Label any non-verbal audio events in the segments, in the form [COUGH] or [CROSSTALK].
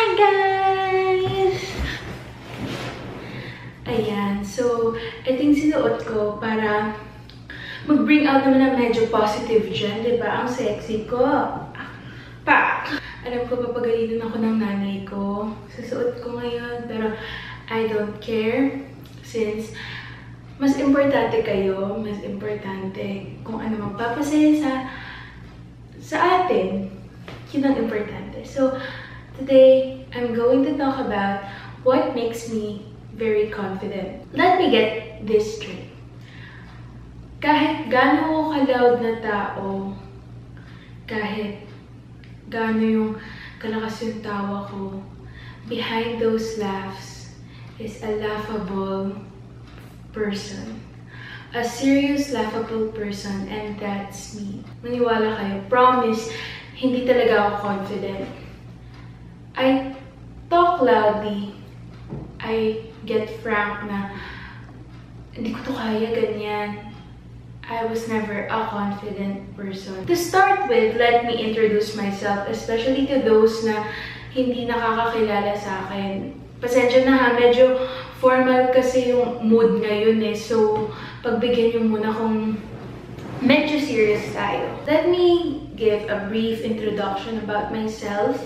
Hi guys! Ayan, so ito yung sinuot ko para mag-bring out naman ng medyo positive dyan, di ba? Ang sexy ko. Pa! Alam ko, papagalitan ako ng nanay ko. Susuot ko ngayon, pero I don't care. Since mas importante kayo, mas importante kung ano magpapasaya sa sa atin. Yun ang importante. So, today, I'm going to talk about what makes me very confident. Let me get this straight. Kahit gaano ka-loud na tao, kahit gaano yung kalakas yung tawa ko, behind those laughs is a laughable person. A serious, laughable person, and that's me. Maniwala kayo. Promise, hindi talaga ako confident. I talk loudly. I get frank na hindi ko to kaya ganyan. I was never a confident person. To start with, let me introduce myself, especially to those na hindi nakakakilala sa akin. Pasensya na ha, medyo formal kasi yung mood ngayon eh. So, pagbigyan nyo muna kung medyo serious tayo. Let me give a brief introduction about myself.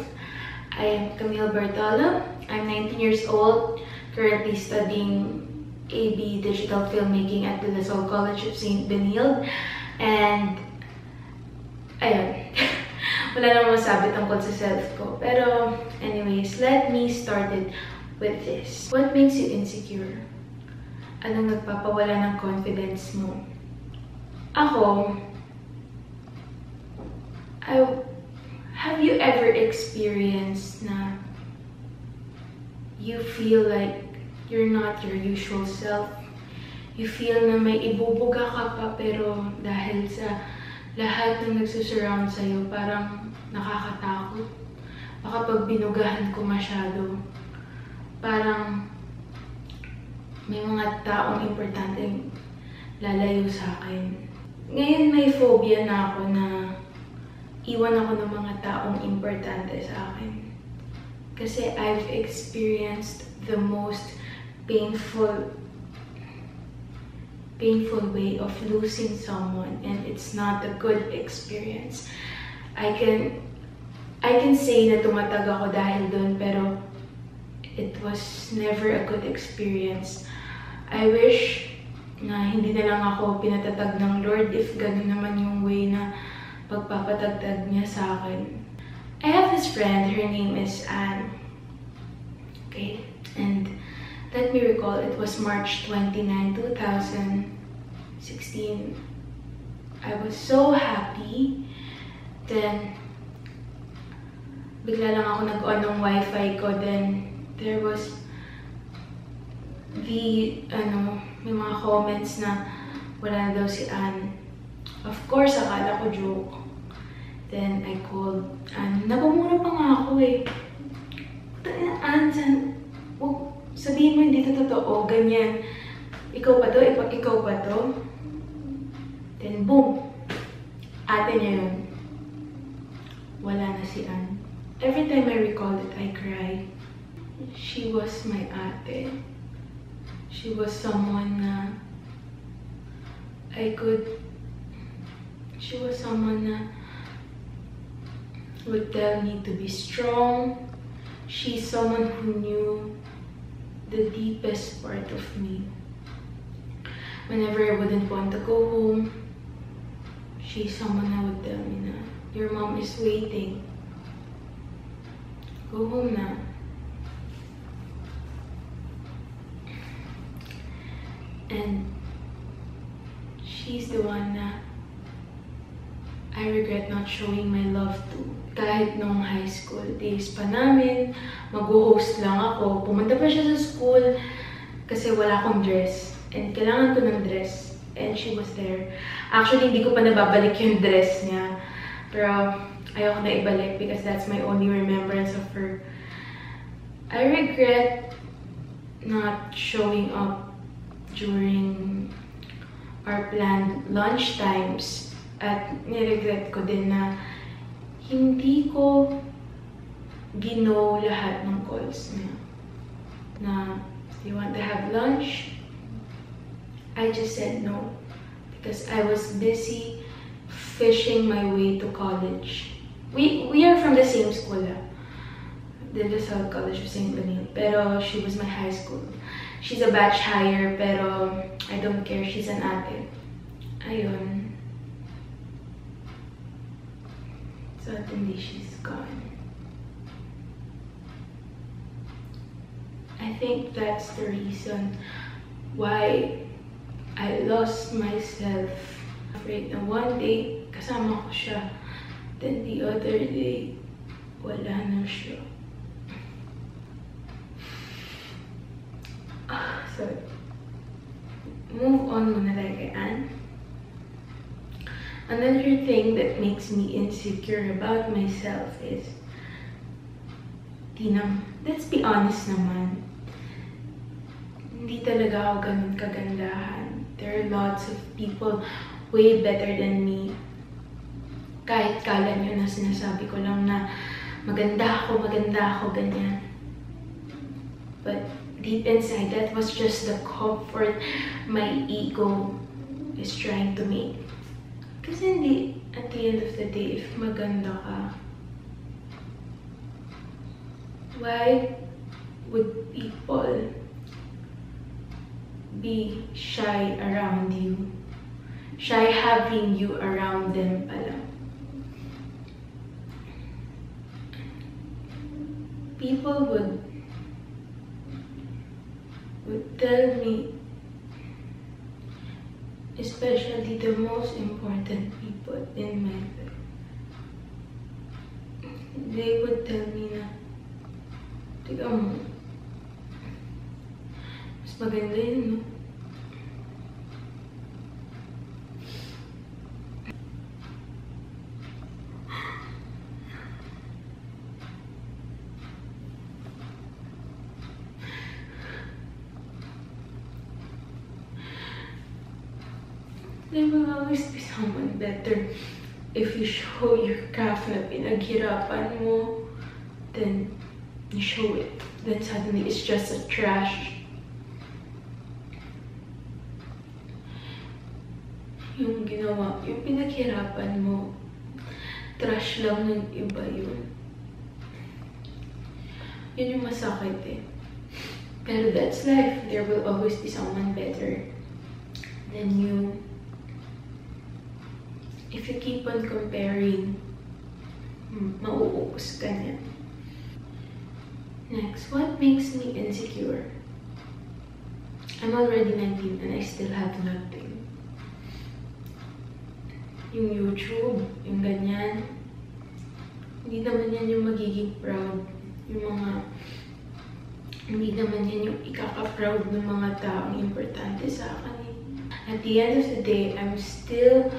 I am Camille Bartolo. I'm 19 years old, currently studying AB Digital Filmmaking at the La Salle College of St. Benilde. And, ayun. [LAUGHS] Wala namang masabi tungkol sa self ko. Pero, anyways, let me start it with this. What makes you insecure? Anong nagpapawala ng confidence mo? Ako, I, have you ever experienced na you feel like you're not your usual self? You feel na may ibubuga ka pa pero dahil sa lahat ng nagsusurround sa'yo, parang nakakatakot. Baka pag binugahan ko masyado, parang may mga taong importante lalayo sa akin. Ngayon may phobia na ako na iwan ako ng mga taong importante sa akin. Kasi I've experienced the most painful painful way of losing someone and it's not a good experience. I can I can say na tumatag ako dahil doon pero it was never a good experience. I wish na hindi na lang ako pinatatag ng Lord if ganun naman yung way na pagpapatagtag niya sa akin. I have this friend, her name is Anne. Okay, and let me recall, it was March 29, 2016. I was so happy. Then, bigla lang ako nag-on ng wifi ko. Then, there was the, ano, may mga comments na wala daw si Anne. Of course, akala ko joke. Then, I called Anne. Napamura pa nga ako eh. Anne, san, wag, sabihin mo hindi to totoo, ganyan. Ikaw pa to? Ikaw, ikaw pa to? Then, boom! Ate niya yun. Wala na si Anne. Every time I recall it, I cry. She was my ate. She was someone na I could... She was someone na would tell me to be strong. She's someone who knew the deepest part of me. Whenever I wouldn't want to go home, she's someone that would tell me na, your mom is waiting. Go home now. And she's the one na I regret not showing my love to. Kahit nung high school days pa namin, mag-host lang ako. Pumunta pa siya sa school kasi wala akong dress. And kailangan ko ng dress. And she was there. Actually, hindi ko pa nababalik yung dress niya. Pero ayoko na ibalik because that's my only remembrance of her. I regret not showing up during our planned lunch times. At niregret ko din na hindi ko gino lahat ng calls niya. Na, you want to have lunch? I just said no. Because I was busy fishing my way to college. We, we are from the same school. Ah. De La Salle College of St. Benil. Pero she was my high school. She's a batch higher, pero I don't care. She's an ate. Ayun. Suddenly, she's gone. I think that's the reason why I lost myself. Afraid na one day, kasama ko siya. Then the other day, wala na siya. Ah, sorry. Move on muna tayo Anne. Another thing that makes me insecure about myself is, Tinam, let's be honest naman, hindi talaga ako ganun kagandahan. There are lots of people way better than me. Kahit kala nyo na sinasabi ko lang na maganda ako, maganda ako, ganyan. But deep inside, that was just the comfort my ego is trying to make. Kasi hindi, at the end of the day, if maganda ka, why would people be shy around you? Shy having you around them pala. People would would tell me especially the most important people in my life. They would tell me na, Tiga mo, mas maganda yun, no? There will always be someone better if you show your craft na pinaghirapan mo, then you show it. Then suddenly it's just a trash. Yung ginawa, yung pinaghirapan mo, trash lang ng iba yun. Yun yung masakit eh. Pero that's life. There will always be someone better than you. If you keep on comparing, hmm, mauubos ka niya. Next, what makes me insecure? I'm already 19 and I still have nothing. Yung YouTube, yung ganyan, hindi naman yan yung magiging proud. Yung mga, hindi naman yan yung ikaka-proud ng mga taong importante sa akin. At the end of the day, I'm still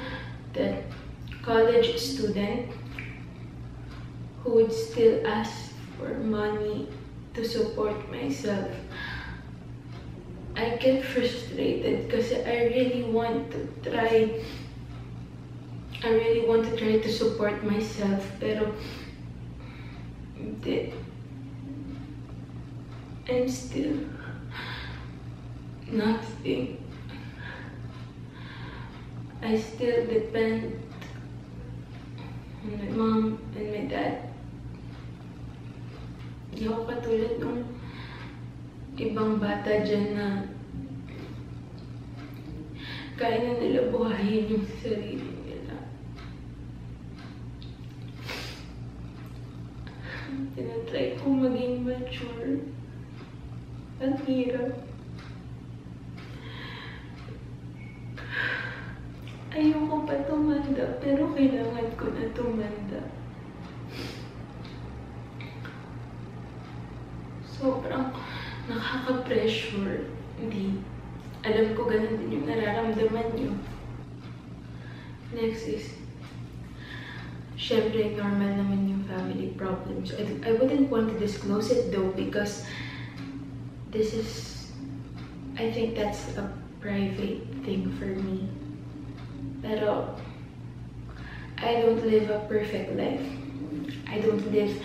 the college student who would still ask for money to support myself. I get frustrated because I really want to try I really want to try to support myself pero hindi. I'm still nothing. I still depend on my mom and my dad. Hindi ako katulad ng ibang bata dyan na kaya na nila buhayin yung sarili nila. Tinatry ko maging mature. Ang hirap. Ayoko pa tumanda, pero kailangan ko na tumanda. Sobrang nakaka-pressure. Hindi. Alam ko ganun din yung nararamdaman nyo. Next is, syempre, normal naman yung family problems. I, I wouldn't want to disclose it though because this is, I think that's a private thing for me. Pero, I don't live a perfect life. I don't live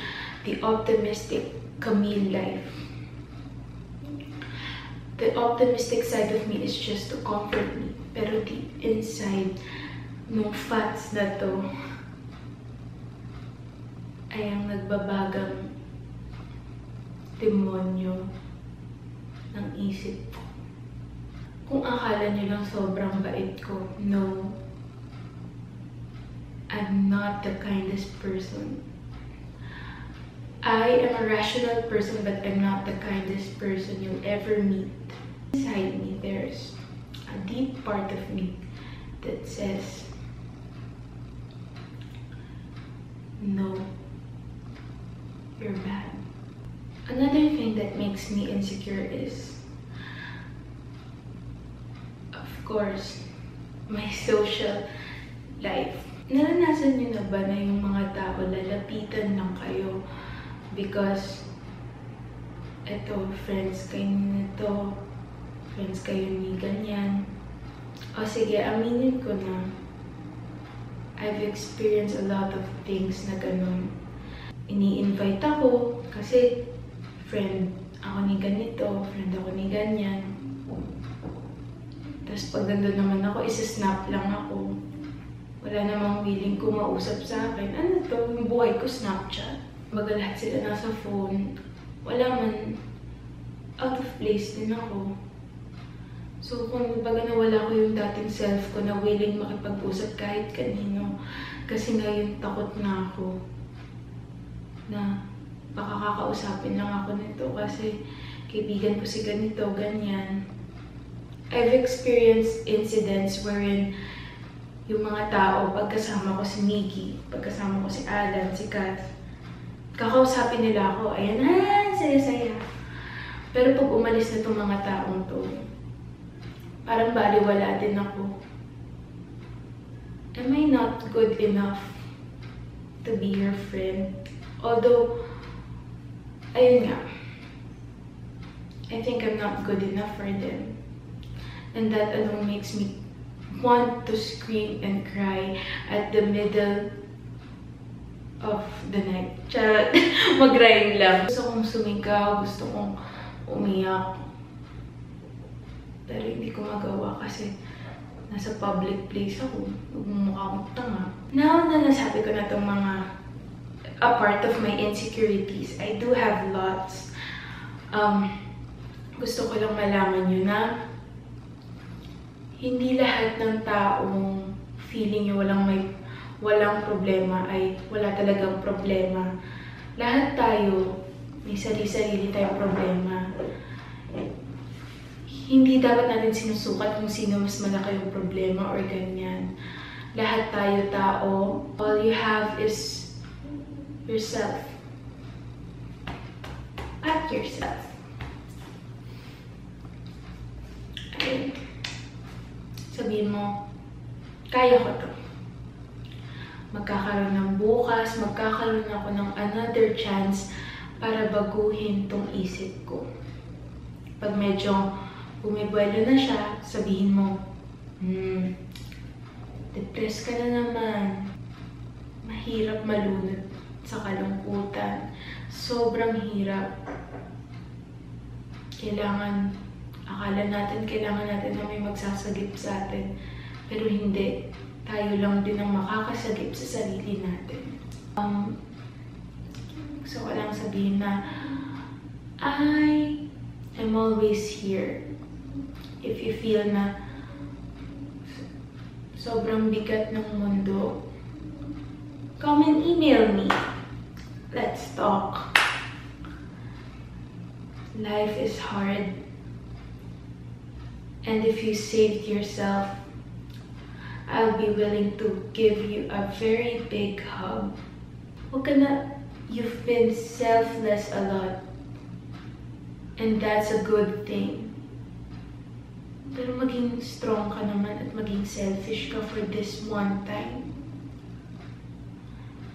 the optimistic Camille life. The optimistic side of me is just to comfort me. Pero deep inside, nung fats na to, ay ang nagbabagang demonyo ng isip ko. Kung akala niyo lang sobrang bait ko, no. I'm not the kindest person. I am a rational person, but I'm not the kindest person you'll ever meet. Inside me, there's a deep part of me that says, No, you're bad. Another thing that makes me insecure is, course, my social life. Naranasan niyo na ba na yung mga tao lalapitan lang kayo because eto, friends kayo nito, friends kayo ni ganyan. O sige, aminin ko na I've experienced a lot of things na ganun. Ini-invite ako kasi friend ako ni ganito, friend ako ni ganyan. Tapos pag nandun naman ako, isa-snap lang ako. Wala namang willing kumausap sa akin. Ano to? Yung buhay ko, Snapchat. Baga lahat sila nasa phone. Wala man, out of place din ako. So, kung baga nawala ko yung dating self ko na willing makipag-usap kahit kanino. Kasi ngayon takot na ako na baka kakausapin lang ako nito kasi kaibigan ko si ganito, ganyan. I've experienced incidents wherein yung mga tao, pagkasama ko si Miggy, pagkasama ko si Alan, si Kath, kakausapin nila ako, ayan, ah, saya-saya. Pero pag umalis na itong mga taong to, parang baliwala din ako. Am I not good enough to be your friend? Although, ayun nga, I think I'm not good enough for them. And that alone makes me want to scream and cry at the middle of the night. Charot. [LAUGHS] Mag-rhyme lang. Gusto kong sumigaw, gusto kong umiyak. Pero hindi ko magawa kasi nasa public place ako. Magmumukha akong tanga. Now na nasabi ko na itong mga a part of my insecurities, I do have lots. Um, gusto ko lang malaman nyo na hindi lahat ng taong feeling nyo walang may walang problema ay wala talagang problema. Lahat tayo may sarili-sarili tayong problema. Hindi dapat natin sinusukat kung sino mas malaki yung problema or ganyan. Lahat tayo tao. All you have is yourself. At yourself. Ayun sabihin mo, kaya ko to. Magkakaroon ng bukas, magkakaroon ako ng another chance para baguhin tong isip ko. Pag medyo bumibuelo na siya, sabihin mo, hmm, depressed ka na naman. Mahirap malunod sa kalungkutan. Sobrang hirap. Kailangan Akala natin kailangan natin na may magsasagip sa atin. Pero hindi. Tayo lang din ang makakasagip sa sarili natin. Um, gusto ko sabihin na I am always here. If you feel na sobrang bigat ng mundo, come and email me. Let's talk. Life is hard. And if you saved yourself, I'll be willing to give you a very big hug. Ka you've been selfless a lot. And that's a good thing. Pero maging strong ka naman at maging selfish ka for this one time.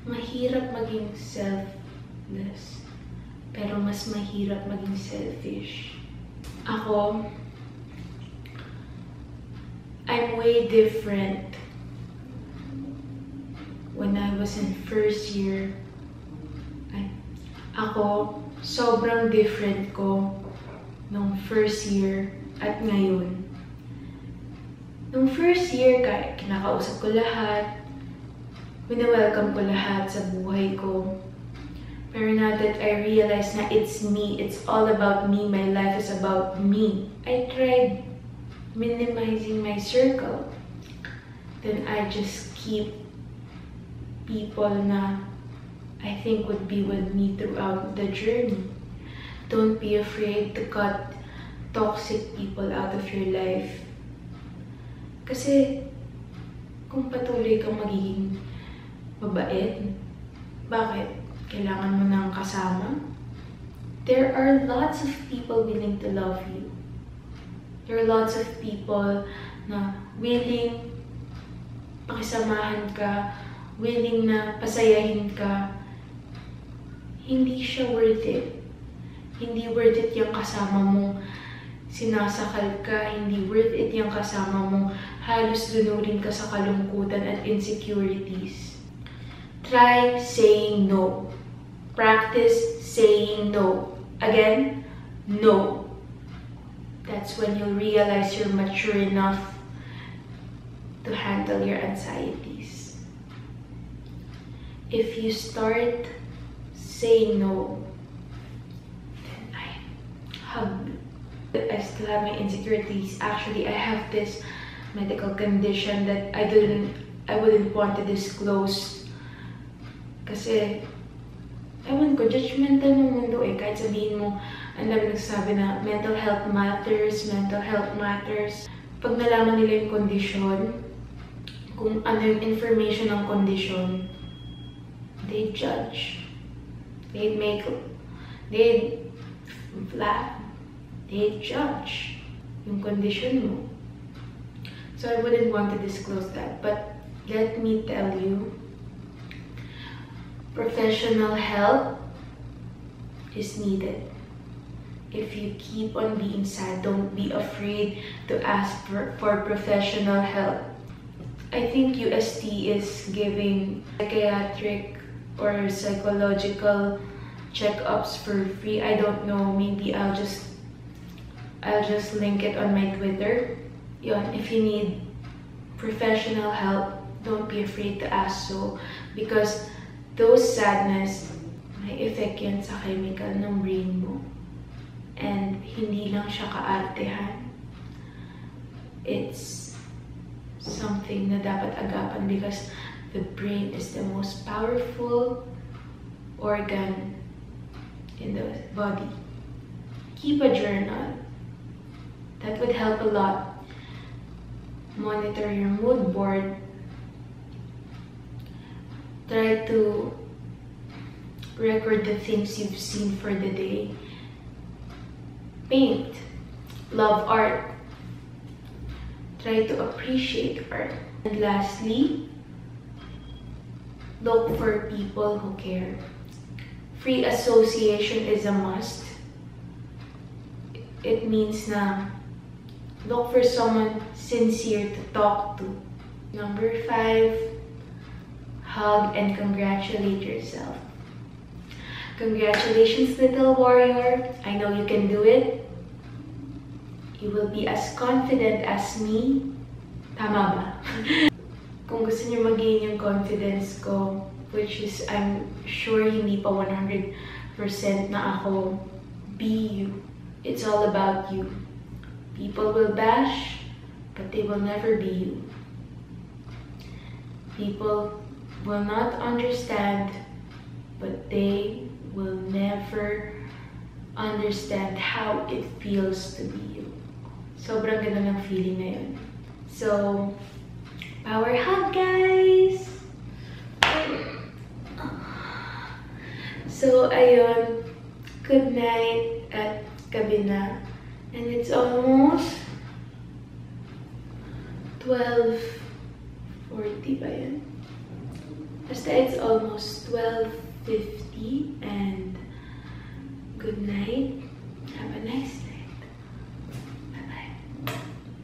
Mahirap maging selfless. Pero mas mahirap maging selfish. Ako, I'm way different. When I was in first year, I, ako, sobrang different ko nung first year at ngayon. Nung first year, kinakausap ko lahat, wini-welcome ko lahat sa buhay ko. Pero now that I realize na it's me, it's all about me, my life is about me. I tried minimizing my circle. Then I just keep people na I think would be with me throughout the journey. Don't be afraid to cut toxic people out of your life. Kasi kung patuloy kang magiging mabait, bakit? Kailangan mo ng kasama? There are lots of people willing to love you. There are lots of people na willing pakisamahan ka, willing na pasayahin ka, hindi siya worth it. Hindi worth it yung kasama mong sinasakal ka, hindi worth it yung kasama mong halos lunurin ka sa kalungkutan at insecurities. Try saying no. Practice saying no. Again, no. That's when you'll realize you're mature enough to handle your anxieties. If you start saying no, then I hug. I still have my insecurities. Actually, I have this medical condition that I didn't, I wouldn't want to disclose. Kasi, ewan ko, judgmental ng mundo eh. Kahit sabihin mo, ang dami nagsasabi na mental health matters, mental health matters. Pag nalaman nila yung kondisyon, kung ano yung information ng kondisyon, they judge. They make, they flat, they judge yung condition mo. So I wouldn't want to disclose that. But let me tell you, professional help is needed. If you keep on being sad, don't be afraid to ask for, for professional help. I think UST is giving psychiatric or psychological checkups for free. I don't know, maybe I'll just I'll just link it on my Twitter. Yon, if you need professional help, don't be afraid to ask so because those sadness may effect yan sa chemical ng brain mo. And hindi lang siya kaartehan. It's something na dapat agapan because the brain is the most powerful organ in the body. Keep a journal. That would help a lot. Monitor your mood board. Try to record the things you've seen for the day. Paint. Love art. Try to appreciate art. And lastly, look for people who care. Free association is a must. It means na look for someone sincere to talk to. Number five, hug and congratulate yourself. Congratulations, little warrior. I know you can do it. You will be as confident as me. Tama ba? [LAUGHS] Kung gusto niyo mag-gain yung confidence ko, which is I'm sure hindi pa 100% na ako, be you. It's all about you. People will bash, but they will never be you. People will not understand, but they will never understand how it feels to be you. Sobrang ganda ng feeling na yun. So, power hug, guys! So, ayun. Good night at gabi na. And it's almost 12.40 ba yun? Basta it's almost 12.50 and good night. Have a nice